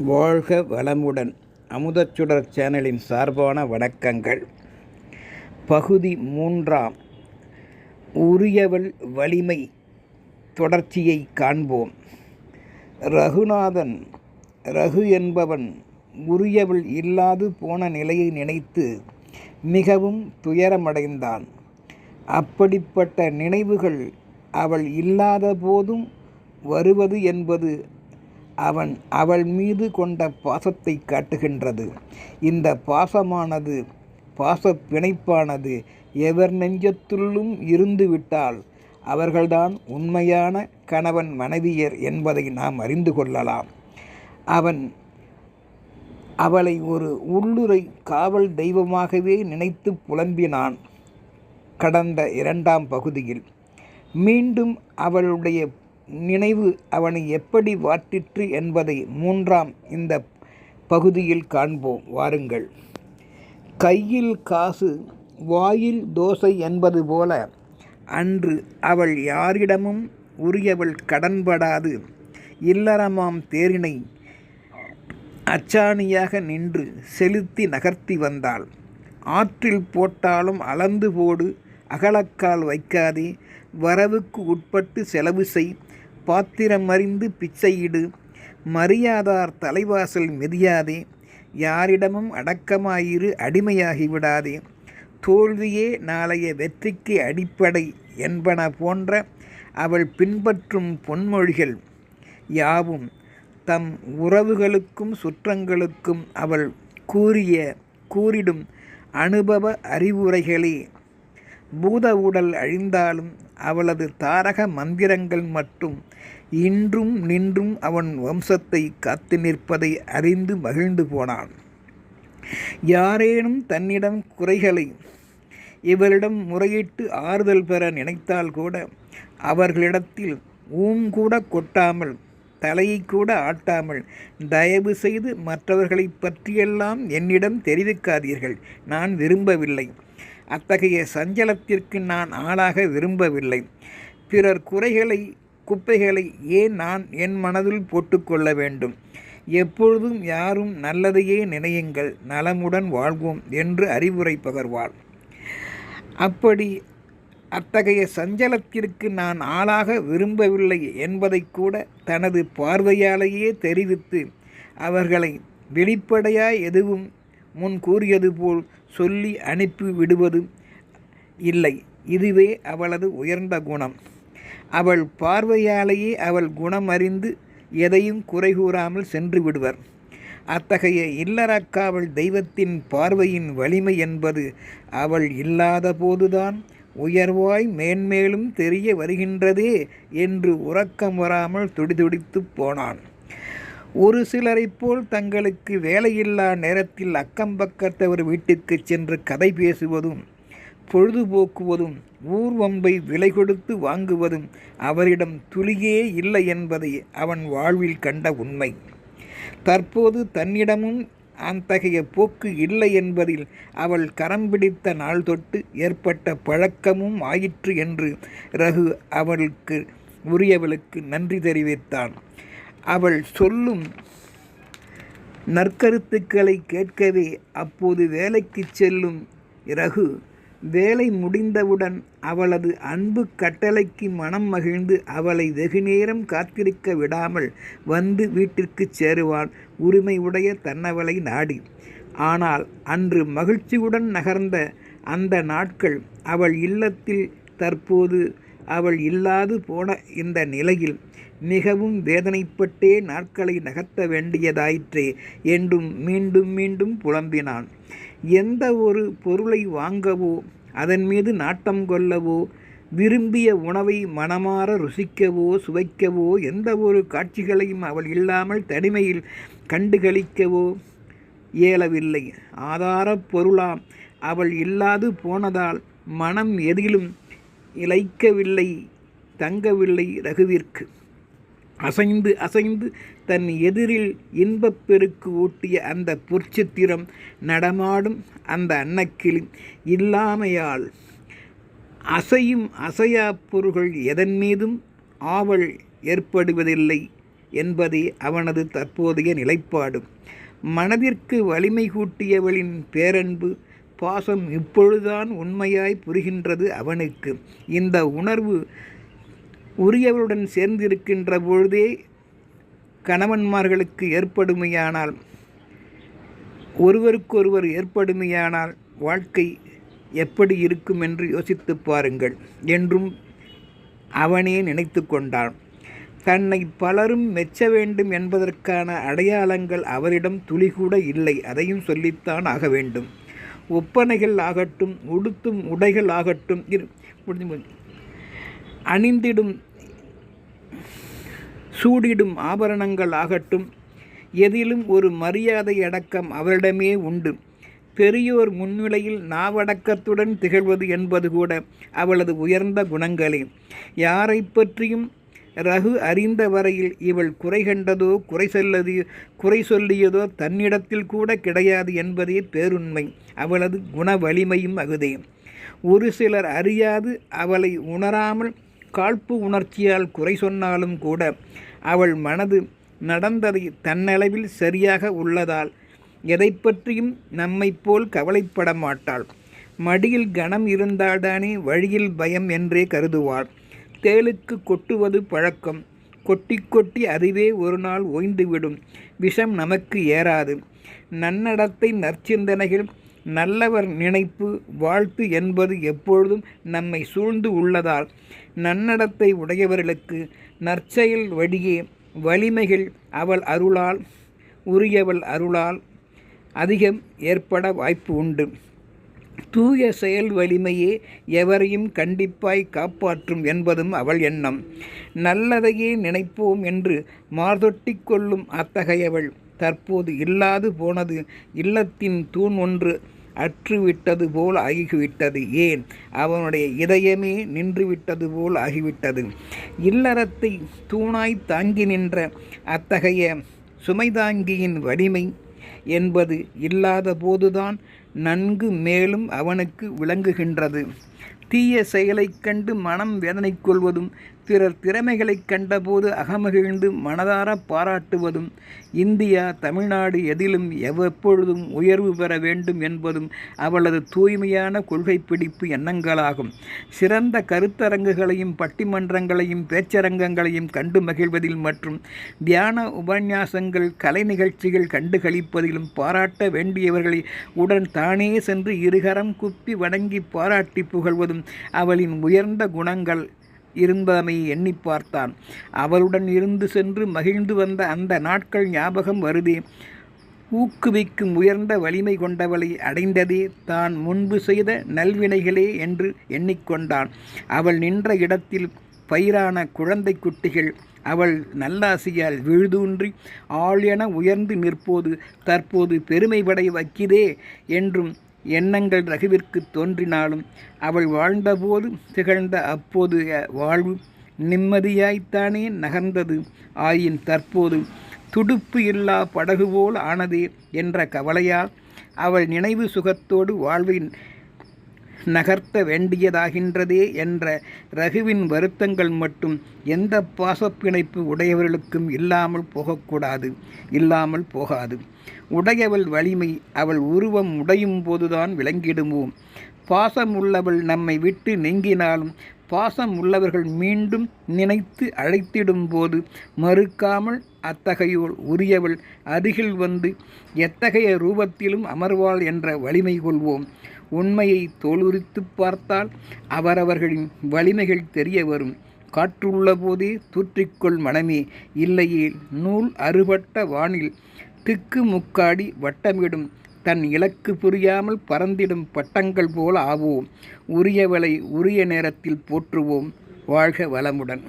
வாழ்க வளமுடன். அமுதச்சுடர் சேனலின் சார்பான வணக்கங்கள். பகுதி மூன்றாம். உரியவள் வலிமை தொடர்ச்சியை காண்போம். ரகுநாதன் ரகு என்பவன் உரியவள் இல்லாது போன நிலையை நினைத்து மிகவும் துயரமடைந்தான். அப்படிப்பட்ட நினைவுகள் அவள் இல்லாத போதும் வருவது என்பது அவன் அவள் மீது கொண்ட பாசத்தை காட்டுகின்றது. இந்த பாசமானது பாச பிணைப்பானது எவர் நெஞ்சத்துள்ளும் இருந்துவிட்டால் அவர்கள்தான் உண்மையான கணவன் மனைவியர் என்பதை நாம் அறிந்து கொள்ளலாம். அவன் அவளை ஒரு உள்ளுரை காவல் தெய்வமாகவே நினைத்து புலம்பினான். கடந்த இரண்டாம் பகுதியில் மீண்டும் அவளுடைய நினைவு அவனை எப்படி வாட்டிற்று என்பதை மூன்றாம் இந்த பகுதியில் காண்போம். வாருங்கள். கையில் காசு வாயில் தோசை என்பது போல அன்று அவள் யாரிடமும் உரியவள் கடன்படாது. இல்லறமாம் தேரினை அச்சாணியாக நின்று செலுத்தி நகர்த்தி வந்தாள். ஆற்றில் போட்டாலும் அளந்து போடு அகலக்கால் வைக்காதே வரவுக்கு உட்பட்டு செலவு செய் பாத்திரம் அறிந்து பிச்சையிடு மரியாதார் தலைவாசல் மிதியாதே யாரிடமும் அடக்கமாயிரு அடிமையாகி விடாதே தோல்வியே நாளைய வெற்றிக்கு அடிப்படை என்பன போன்ற அவள் பின்பற்றும் பொன்மொழிகள் யாவும் தம் உறவுகளுக்கும் சுற்றங்களுக்கும் அவள் கூறிய கூறிடும் அனுபவ அறிவுரைகளே. பூத உடல் அழிந்தாலும் அவளது தாரக மந்திரங்கள் மட்டும் இன்றும் நின்றும் அவன் வம்சத்தை காத்து நிற்பதை அறிந்து மகிழ்ந்து போனான். யாரேனும் தன்னிடம் குறைகளை இவரிடம் முறையிட்டு ஆறுதல் பெற நினைத்தால் கூட அவர்களிடத்தில் ஊம் கூட கொட்டாமல் தலையை கூட ஆட்டாமல் தயவு செய்து மற்றவர்களை பற்றியெல்லாம் என்னிடம் தெரிவிக்காதீர்கள். நான் விரும்பவில்லை. அத்தகைய சஞ்சலத்திற்கு நான் ஆளாக விரும்பவில்லை. பிறர் குறைகளை குப்பைகளை ஏன் நான் என் மனதில் போட்டுக்கொள்ள வேண்டும்? எப்பொழுதும் யாரும் நல்லதையே நினையுங்கள் நலமுடன் வாழ்வோம் என்று அறிவுரை பகர்வாள். அப்படி அத்தகைய சஞ்சலத்திற்கு நான் ஆளாக விரும்பவில்லை என்பதை கூட தனது பார்வையாலேயே தெரிவித்து அவர்களை வெளிப்படையாய் எதுவும் முன் கூறியது போல் சொல்லி அனுப்பி விடுவது இல்லை. இதுவே அவளது உயர்ந்த குணம். அவள் பார்வையாலேயே அவள் குணம் அறிந்து எதையும் குறை கூறாமல் சென்று விடுவர். அத்தகைய இல்லறக்காவல் தெய்வத்தின் பார்வையின் வலிமை என்பது அவள் இல்லாத போதுதான் உயர்வாய் மேன்மேலும் தெரிய வருகின்றதே என்று உறக்கம் வராமல் துடிதுடித்து போனான். ஒரு சிலரைப் போல் தங்களுக்கு வேலையில்லா நேரத்தில் அக்கம் பக்கத்தவர் வீட்டுக்கு சென்று கதை பேசுவதும் பொழுதுபோக்குவதும் ஊர்வம்பை விலை கொடுத்து வாங்குவதும் அவரிடம் துளியே இல்லை என்பதை அவன் வாழ்வில் கண்ட உண்மை. தற்போது தன்னிடமும் அத்தகைய போக்கு இல்லை என்பதில் அவள் கரம் பிடித்த நாள் தொட்டு ஏற்பட்ட பழக்கமும் ஆயிற்று என்று ரகு அவளுக்கு உரியவளுக்கு நன்றி தெரிவித்தான். அவள் சொல்லும் நற்கருத்துக்களை கேட்கவே அப்போது வேலைக்கு செல்லும் ரகு வேலை முடிந்தவுடன் அவளது அன்பு கட்டளைக்கு மனம் மகிழ்ந்து அவளை வெகுநேரம் காத்திருக்க விடாமல் வந்து வீட்டிற்கு சேருவான் உரிமை உடைய தன்னவளை நாடி. ஆனால் அன்று மகிழ்ச்சியுடன் நகர்ந்த அந்த நாட்கள் அவள் இல்லத்தில் தற்போது அவள் இல்லாது போன இந்த நிலையில் மிகவும் வேதனைப்பட்டே நாட்களை நகர்த்த வேண்டியதாயிற்றே என்றும் மீண்டும் மீண்டும் புலம்பினான். எந்த ஒரு பொருளை வாங்கவோ அதன் மீது நாட்டம் கொள்ளவோ விரும்பிய உணவை மனமாற ருசிக்கவோ சுவைக்கவோ எந்த ஒரு காட்சிகளையும் அவள் இல்லாமல் தனிமையில் கண்டுகளிக்கவோ இயலவில்லை. ஆதார பொருளாம் அவள் இல்லாது போனதால் மனம் எதிலும் இழைக்கவில்லை தங்கவில்லை ரகுவிற்கு. அசைந்து அசைந்து தன் எதிரில் இன்பப் பெருக்கு ஊட்டிய அந்த பொற்சித்திரம் நடமாடும் அந்த அன்னக்கிளி இல்லாமையால் அசையும் அசையா பொருள்கள் எதன் மீதும் ஆவல் ஏற்படுவதில்லை என்பதே அவனது தற்போதைய நிலைப்பாடு. மனதிற்கு வலிமை கூட்டியவளின் பேரன்பு பாசம் இப்பொழுதுதான் உண்மையாய் புரிகின்றது அவனுக்கு. இந்த உணர்வு உரியவருடன் சேர்ந்திருக்கின்ற பொழுதே கணவன்மார்களுக்கு ஏற்படுமையானால் ஒருவருக்கொருவர் ஏற்படுமையானால் வாழ்க்கை எப்படி இருக்கும் என்று யோசித்து பாருங்கள் என்றும் அவனே நினைத்து கொண்டான். தன்னை பலரும் மெச்ச வேண்டும் என்பதற்கான அடையாளங்கள் அவரிடம் துளிகூட இல்லை அதையும் சொல்லித்தான் ஆக வேண்டும். ஒப்பனைகள் ஆகட்டும் உடுத்தும் உடைகள் ஆகட்டும் இரு முடிஞ்சு முடிஞ்சு. அணிந்திடும் சூடிடும் ஆபரணங்கள் ஆகட்டும் எதிலும் ஒரு மரியாதை அடக்கம் அவரிடமே உண்டு. பெரியோர் முன்னிலையில் நாவடக்கத்துடன் திகழ்வது என்பது கூட அவளது உயர்ந்த குணங்களே. யாரை பற்றியும் ரகு அறிந்த வரையில் இவள் குறை கண்டதோ குறை சொல்லது குறை சொல்லியதோ தன்னிடத்தில் கூட கிடையாது என்பதே பேருண்மை. அவளது குண வலிமையும் அகுதே. ஒரு சிலர் அறியாது அவளை உணராமல் காழ்ப்பு உணர்ச்சியால் குறை சொன்னாலும் கூட அவள் மனது நடந்ததை தன்னளவில் சரியாக உள்ளதால் எதை பற்றியும் நம்மை போல் கவலைப்பட மாட்டாள் மடியில் கனம் இருந்தால்தானே வழியில் பயம் என்றே கருதுவாள். தேளுக்கு கொட்டுவது பழக்கம். கொட்டி கொட்டி அதுவே ஒரு நாள் ஓய்ந்துவிடும். விஷம் நமக்கு ஏறாது. நன்னடத்தை நற்சிந்தனைகள் நல்லவர் நினைப்பு வாழ்த்து என்பது எப்பொழுதும் நம்மை சூழ்ந்து உள்ளதால் நன்னடத்தை உடையவர்களுக்கு நற்செயல் வழியே வலிமைகள் அவள் அருளால் உரியவள் அருளால் அதிகம் ஏற்பட வாய்ப்பு உண்டு. தூய செயல் வலிமையே எவரையும் கண்டிப்பாய் காப்பாற்றும் என்பதும் அவள் எண்ணம். நல்லதையே நினைப்போம் என்று மார்தொட்டி கொள்ளும் அத்தகையவள். தற்போது இல்லாது போனது இல்லத்தின் தூண் ஒன்று அற்றுவிட்டது போல் ஆகிவிட்டது ஏன்? அவனுடைய இதயமே நின்றுவிட்டது போல் ஆகிவிட்டது இல்லறத்தை தூணாய் தாங்கி நின்ற அத்தகைய சுமைதாங்கியின் வலிமை என்பது இல்லாத போதுதான் நன்கு மேலும் அவனுக்கு விளங்குகின்றது. தீய செயலைக் கண்டு மனம் வேதனை கொள்வதும் பிறர் திறமைகளைக் கண்டபோது அகமகிழ்ந்து மனதார பாராட்டுவதும் இந்தியா தமிழ்நாடு எதிலும் எவ்வப்பொழுதும் உயர்வு பெற வேண்டும் என்பதும் அவளது தூய்மையான கொள்கை பிடிப்பு எண்ணங்களாகும். சிறந்த கருத்தரங்குகளையும் பட்டிமன்றங்களையும் பேச்சரங்கங்களையும் கண்டு மகிழ்வதில் மற்றும் தியான உபன்யாசங்கள் கலை நிகழ்ச்சிகள் கண்டு கழிப்பதிலும் பாராட்ட வேண்டியவர்களை உடன் தானே சென்று இருகரம் குப்பி வணங்கி பாராட்டி புகழ்வதும் அவளின் உயர்ந்த குணங்கள். இருந்தமை எண்ணி பார்த்தான். அவளுடன் இருந்து சென்று மகிழ்ந்து வந்த அந்த நாட்கள் ஞாபகம் வருதே. ஊக்குவிக்கும் உயர்ந்த வலிமை கொண்டவளை அடைந்ததே தான் முன்பு செய்த நல்வினைகளே என்று எண்ணிக்கொண்டான். அவள் நின்ற இடத்தில் பயிரான குழந்தை குட்டிகள் அவள் நல்லாசியால் விழுதூன்றி ஆள் என உயர்ந்து நிற்போது தற்போது பெருமைபடை வைக்கிதே என்றும் எண்ணங்கள் ரகுவிற்கு தோன்றினாலும் அவள் வாழ்ந்தபோது திகழ்ந்த அப்போது வாழ்வு நிம்மதியாய்த்தானே நகர்ந்தது. ஆயின் தற்போது துடுப்பு இல்லா படகு போல் ஆனதே என்ற கவலையால் அவள் நினைவு சுகத்தோடு வாழ்வின் நகர்த்த வேண்டியதாகின்றதே என்ற ரகுவின் வருத்தங்கள் மட்டும் எந்த பாசப்பிணைப்பு உடையவர்களுக்கும் இல்லாமல் போகக்கூடாது இல்லாமல் போகாது. உடையவள் வலிமை அவள் உருவம் உடையும் போதுதான் விளங்கிடுவோம் பாசம் உள்ளவள் நம்மை விட்டு நீங்கினாலும் பாசம் உள்ளவர்கள் மீண்டும் நினைத்து அழைத்திடும் போது மறுக்காமல் அத்தகையோள் உரியவள் அருகில் வந்து எத்தகைய ரூபத்திலும் அமர்வாள் என்ற வலிமை கொள்வோம். உண்மையை தோலுரித்து பார்த்தால் அவரவர்களின் வலிமைகள் தெரிய வரும். காற்றுள்ள போதே தூற்றிக்கொள் மனமே. இல்லையே நூல் அறுபட்ட வானில் திக்கு முக்காடி வட்டமிடும். தன் இலக்கு புரியாமல் பறந்திடும் பட்டங்கள் போல ஆவோம். உரியவளை உரிய நேரத்தில் போற்றுவோம். வாழ்க வளமுடன்.